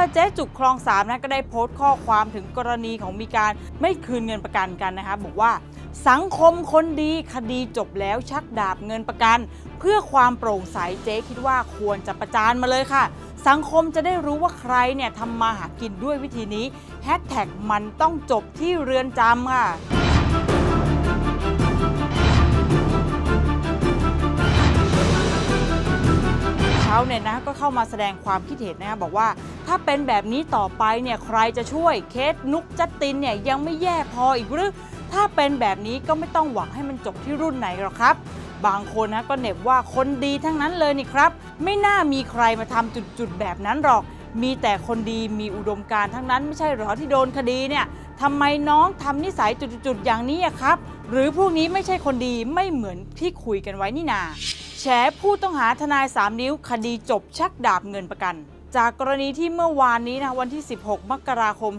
อเจ๊จุกคลองสามนะก็ได้โพสต์ข้อความถึงกรณีของมีการไม่คืนเงินประกันกันนะคะบอกว่าสังคมคนดีคดีจบแล้วชักดาบเงินประกัน เพื่อความโปร่งใสเจ๊คิดว่าควรจะประจานมาเลยค่ะ สังคมจะได้รู้ว่าใครเนี่ยทำมาหากินด้วยวิธีนี้แฮชแท็กมันต้องจบที่เรือนจำค่ะชาวเน็ตนะก็เข้ามาแสดงความคิดเห็นนะคะบอกว่า ถ้าเป็นแบบนี้ต่อไปเนี่ยใครจะช่วยเคสนุกจัตตินเนี่ยยังไม่แย่พออีกหรือ ถ้าเป็นแบบนี้ก็ไม่ต้องหวังให้มันจบที่รุ่นไหนหรอกครับ บางคนนะก็เหน็บว่าคนดีทั้งนั้นเลยนี่ครับ ไม่น่ามีใครมาทำจุดๆแบบนั้นหรอก มีแต่คนดีมีอุดมการทั้งนั้นไม่ใช่หรอที่โดนคดีเนี่ยทำไมน้องทำนิสัยจุดๆอย่างนี้อะครับ หรือพวกนี้ไม่ใช่คนดีไม่เหมือนที่คุยกันไว้นี่นาแฉผู้ต้องหาทนาย3นิ้วคดีจบชักดาบเงินประกัน จากกรณีที่เมื่อวานนี้นะวันที่ 16 มกราคม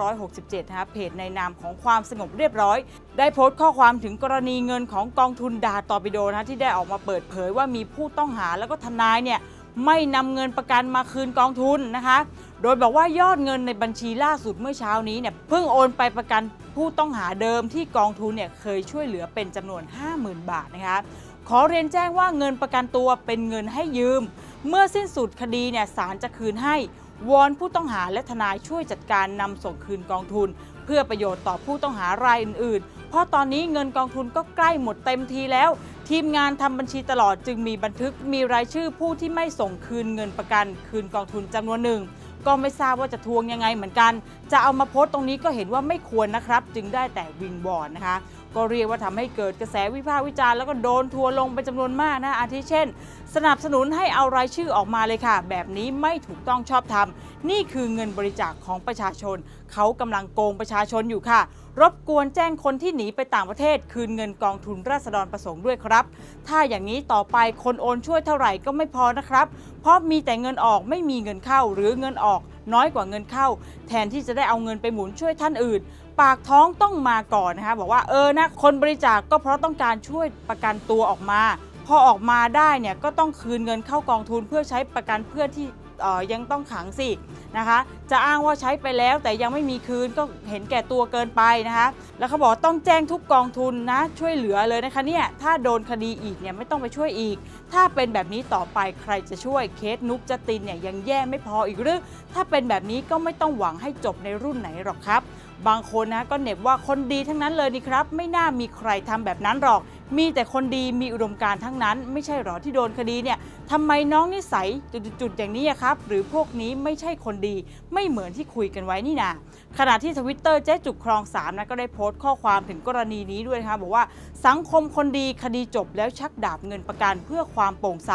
2567นะเพจในนามของความสงบเรียบร้อย ได้โพสต์ข้อความถึงกรณีเงินของกองทุนดาตอร์ปิโดนะที่ได้ออกมาเปิดเผยว่ามีผู้ต้องหาแล้วก็ทนายเนี่ยไม่นำเงินประกันมาคืนกองทุนนะคะ โดยบอกว่ายอดเงินในบัญชีล่าสุดเมื่อเช้านี้เนี่ยเพิ่งโอนไปประกันผู้ต้องหาเดิมที่กองทุนเนี่ยเคยช่วยเหลือเป็นจำนวน 50,000 บาทนะคะ ขอเรียนแจ้งว่าเงินประกันตัวเป็นเงินให้ยืม เมื่อสิ้นสุดคดีเนี่ยศาลจะคืนให้วอนผู้ต้องหาและทนายช่วยจัดการนำส่งคืนกองทุน เพื่อประโยชน์ต่อผู้ต้องหารายอื่น ๆ เพราะตอนนี้เงินกองทุนก็ใกล้หมดเต็มทีแล้ว ทีมงานทำบัญชีตลอดจึงมีบันทึกมีรายชื่อผู้ที่ไม่ส่งคืนเงินประกัน คืนกองทุนจำนวนหนึ่ง ก็ไม่ทราบว่าจะทวงยังไงเหมือนกัน จะเอามาโพสต์ตรงนี้ก็เห็นว่าไม่ควรนะครับ จึงได้แต่วิงบอลนะคะ ก็เรียกว่าทำให้เกิดกระแสวิพากษ์วิจารณ์แล้วก็โดนทัวลงเป็นจำนวนมากนะอาทิเช่น สนับสนุนให้เอารายชื่อออกมาเลยค่ะ แบบนี้ไม่ถูกต้องชอบธรรม นี่คือเงินบริจาคของประชาชน เขากำลังโกงประชาชนอยู่ค่ะรบกวนแจ้งคนที่หนีไปต่างประเทศ คืนเงินกองทุนราษฎรประสงค์ด้วยครับ ถ้าอย่างนี้ต่อไปคนโอนช่วยเท่าไหร่ก็ไม่พอนะครับ เพราะมีแต่เงินออกไม่มีเงินเข้าหรือเงินออกน้อยกว่าเงินเข้า แทนที่จะได้เอาเงินไปหมุนช่วยท่านอื่น ปากท้องต้องมาก่อนนะคะบอกว่าเออนะคนบริจาคก็เพราะต้องการช่วยประกันตัวออกมา พอออกมาได้เนี่ยก็ต้องคืนเงินเข้ากองทุนเพื่อใช้ประกันเพื่อนที่ ยังต้องขังสินะคะ จะอ้างว่าใช้ไปแล้วแต่ยังไม่มีคืนก็เห็นแก่ตัวเกินไปนะคะ แล้วเขาบอกต้องแจ้งทุกกองทุนนะช่วยเหลือเลยนะคะเนี่ยถ้าโดนคดีอีกเนี่ยไม่ต้องไปช่วยอีก ถ้าเป็นแบบนี้ต่อไปใครจะช่วยเคสนุกจตินเนี่ยยังแย่ไม่พออีกหรือถ้าเป็นแบบนี้ก็ไม่ต้องหวังให้จบในรุ่นไหนหรอกครับ บางคนนะก็เหน็บว่าคนดีทั้งนั้นเลยนี่ครับ ไม่น่ามีใครทำแบบนั้นหรอก มีแต่คนดีมีอุดมการณ์ทั้งนั้น ไม่ใช่หรอที่โดนคดีเนี่ยทำไมน้องนิสัยจุดๆอย่างนี้ครับ หรือพวกนี้ไม่ใช่คนดี ไม่เหมือนที่คุยกันไว้นี่นาขณะที่ทวิตเตอร์เจ๊จุกครองสามนะก็ได้โพสต์ข้อความถึงกรณีนี้ด้วยนะคะบอกว่าสังคมคนดีคดีจบแล้วชักดาบเงินประกันเพื่อความโปร่งใส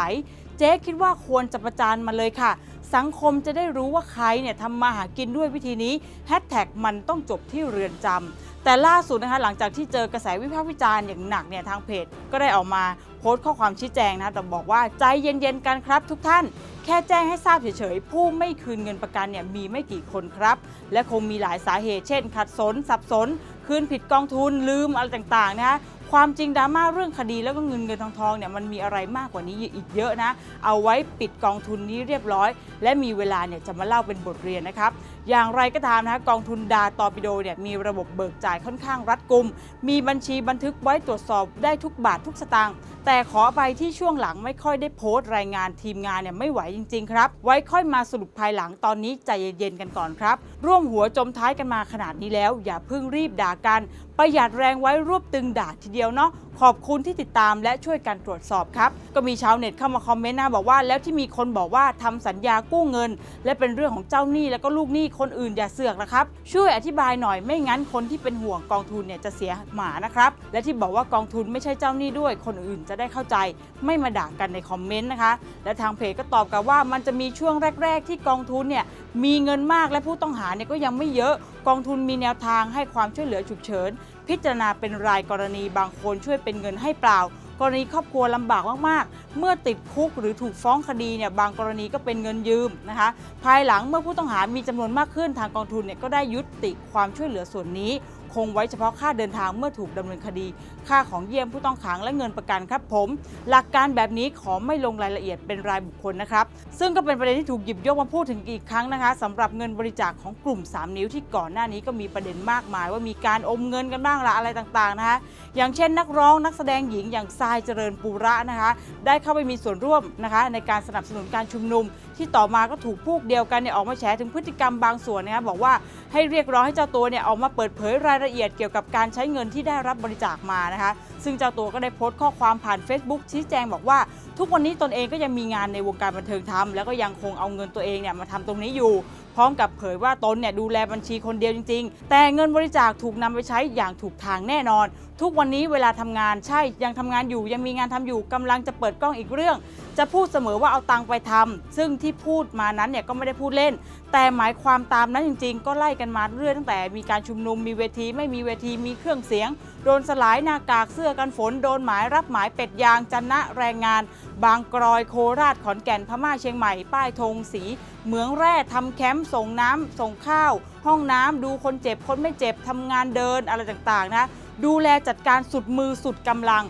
เจ๊คิดว่าควรจะประจานมาเลยค่ะ สังคมจะได้รู้ว่าใครเนี่ยทำมาหากินด้วยวิธีนี้แฮชแท็กมันต้องจบที่เรือนจำแต่ล่าสุดนะคะหลังจากที่เจอกระแสวิพากษ์วิจารณ์อย่างหนักเนี่ยทางเพจก็ได้ออกมาโพสต์ข้อความชี้แจงนะแต่บอกว่าใจเย็นๆกันครับทุกท่าน แค่แจ้งให้ทราบเฉยๆ ผู้ไม่คืนเงินประกันเนี่ยมีไม่กี่คนครับ และคงมีหลายสาเหตุเช่น ขัดสน สับสน คืนผิดกองทุนลืมอะไรต่างๆนะคะ ความจริงดราม่าเรื่องคดีแล้วก็เงินเงินทองทองเนี่ยมันมีอะไรมากกว่านี้อีกเยอะนะ เอาไว้ปิดกองทุนนี้เรียบร้อย และมีเวลาเนี่ยจะมาเล่าเป็นบทเรียนนะครับ อย่างไรก็ตามนะคะกองทุนดาตอปิโดเนี่ยมีระบบเบิกจ่ายค่อนข้างรัดกุม มีบัญชีบันทึกไว้ตรวจสอบได้ทุกบาททุกสตางค์แต่ขอไปที่ช่วงหลังไม่ค่อยได้โพสต์รายงานทีมงานเนี่ยไม่ไหวจริง ๆ ครับ ไว้ค่อยมาสรุปภายหลังตอนนี้ใจเย็นๆกันก่อนครับ ร่วมหัวจมท้ายกันมาขนาดนี้แล้ว อย่าเพิ่งรีบด่ากัน ประหยัดแรงไว้รวบตึงด่าทีเดียวเนาะขอบคุณที่ติดตามและช่วยกันตรวจสอบครับ ก็มีชาวเน็ตเข้ามาคอมเมนต์นะบอกว่าแล้วที่มีคนบอกว่าทำสัญญากู้เงิน และเป็นเรื่องของเจ้าหนี้แล้วก็ลูกหนี้คนอื่นอย่าเสือกนะครับ ช่วยอธิบายหน่อยไม่งั้นคนที่เป็นห่วงกองทุนเนี่ยจะเสียหมานะครับ และที่บอกว่ากองทุนไม่ใช่เจ้าหนี้ด้วย คนอื่นจะได้เข้าใจ ไม่มาด่ากันในคอมเมนต์นะคะ และทางเพจก็ตอบกลับว่ามันจะมีช่วงแรก ๆ ที่กองทุนเนี่ยมีเงินมากและผู้ต้องหาเนี่ยก็ยังไม่เยอะ กองทุนมีแนวทางให้ความช่วยเหลือฉุกเฉิน พิจารณาเป็นรายกรณีบางคนช่วยเป็นเงินให้เปล่า กรณีครอบครัวลำบากมากๆ เมื่อติดคุกหรือถูกฟ้องคดีเนี่ยบางกรณีก็เป็นเงินยืมนะคะ ภายหลังเมื่อผู้ต้องหามีจำนวนมากขึ้นทางกองทุนเนี่ยก็ได้ยุติความช่วยเหลือส่วนนี้ คงไว้เฉพาะค่าเดินทางเมื่อถูกดำเนินคดี ค่าของเยี่ยมผู้ต้องขังและเงินประกันครับผม หลักการแบบนี้ขอไม่ลงรายละเอียดเป็นรายบุคคลนะครับ ซึ่งก็เป็นประเด็นที่ถูกหยิบยกมาพูดถึงอีกครั้งนะคะสำหรับเงินบริจาคของกลุ่ม 3 นิ้วที่ก่อนหน้านี้ก็มีประเด็นมากมาย ว่ามีการอมเงินกันบ้างละอะไรต่างๆนะคะอย่างเช่น นักร้องนักแสดงหญิงอย่างทรายเจริญปูระนะคะ ได้เข้าไปมีส่วนร่วมนะคะในการสนับสนุนการชุมนุมที่ต่อมาก็ถูกพวกเดียวกันเนี่ยออกมาแฉถึงพฤติกรรมบางส่วนนะครับบอกว่าให้เรียกร้องให้เจ้าตัวเนี่ยออกมาเปิดเผยรายละเอียดเกี่ยวกับการใช้เงินที่ได้รับบริจาคมานะคะ ซึ่งเจ้าตัวก็ได้โพสต์ข้อความผ่าน Facebook ชี้แจงบอกว่า ทุกวันนี้ตนเองก็ยังมีงานในวงการบันเทิงทำแล้วก็ยังคงเอาเงินตัวเองเนี่ยมาทำตรงนี้อยู่ พร้อมกับเผยว่าตนเนี่ยดูแลบัญชีคนเดียวจริง ๆ แต่เงินบริจาคถูกนำไปใช้อย่างถูกทางแน่นอน ทุกวันนี้เวลาทำงานใช่ยังทำงานอยู่ยังมีงานทำอยู่กำลังจะเปิดกล้องอีกเรื่อง จะพูดเสมอว่าเอาตังไปทำซึ่งที่พูดมานั้นเนี่ยก็ไม่ได้พูดเล่น แต่หมายความตามนั้นจริง ๆ ก็ไล่กันมาเรื่อยตั้งแต่มีการชุมนุมมีเวทีไม่มีเวทีมีเครื่องเสียง โดนสลายหน้ากากเสื้อกันฝนโดนหมายรับหมายเป็ดยางจันนะแรงงาน บางกรอยโคราชขอนแก่นพม่าเชียงใหม่ ป้ายธงสีเหมืองแร่ทำแคมป์ส่งน้ำส่งข้าว ห้องน้ำดูคนเจ็บคนไม่เจ็บทำงานเดินอะไรต่างๆนะดูแลจัดการสุดมือสุดกำลัง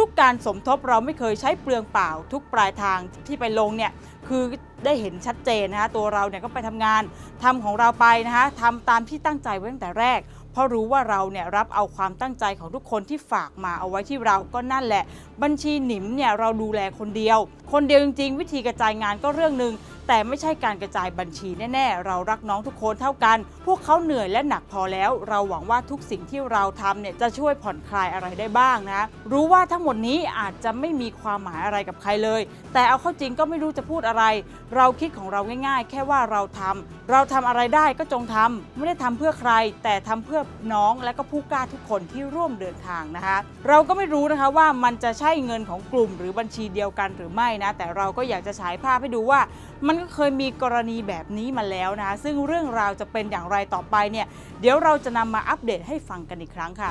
ทุกๆ การสมทบเราไม่เคยใช้เปลืองเปล่า ทุกปลายทางที่ไปลงเนี่ยคือได้เห็นชัดเจนนะคะตัวเราเนี่ยก็ไปทำงานทำของเราไปนะคะทำตามที่ตั้งใจไว้ตั้งแต่แรกเพราะรู้ว่าเราเนี่ยรับเอาความตั้งใจของทุกคนที่ฝากมาเอาไว้ที่เราก็นั่นแหละ บัญชีหนิมเนี่ยเราดูแลคนเดียว คนเดียวจริง ๆ วิธีกระจายงานก็เรื่องหนึ่ง แต่ไม่ใช่การกระจายบัญชีแน่ๆ เรารักน้องทุกคนเท่ากัน พวกเขาเหนื่อยและหนักพอแล้ว เราหวังว่าทุกสิ่งที่เราทำเนี่ยจะช่วยผ่อนคลายอะไรได้บ้างนะ รู้ว่าทั้งหมดนี้อาจจะไม่มีความหมายอะไรกับใครเลย แต่เอาเข้าจริงก็ไม่รู้จะพูดอะไร เราคิดของเราง่ายๆ แค่ว่าเราทำเราทำอะไรได้ก็จงทำไม่ได้ทำเพื่อใคร แต่ทำเพื่อน้องและก็ผู้กล้าทุกคนที่ร่วมเดินทางนะคะ เราก็ไม่รู้นะคะว่ามันจะใช่เงินของกลุ่ม หรือบัญชีเดียวกันหรือไม่นะแต่เราก็อยากจะฉายภาพให้ดูว่ามันเคยมีกรณีแบบนี้มาแล้วนะคะซึ่งเรื่องราวจะเป็นอย่างไรต่อไปเนี่ยเดี๋ยวเราจะนำมาอัปเดตให้ฟังกันอีกครั้งค่ะ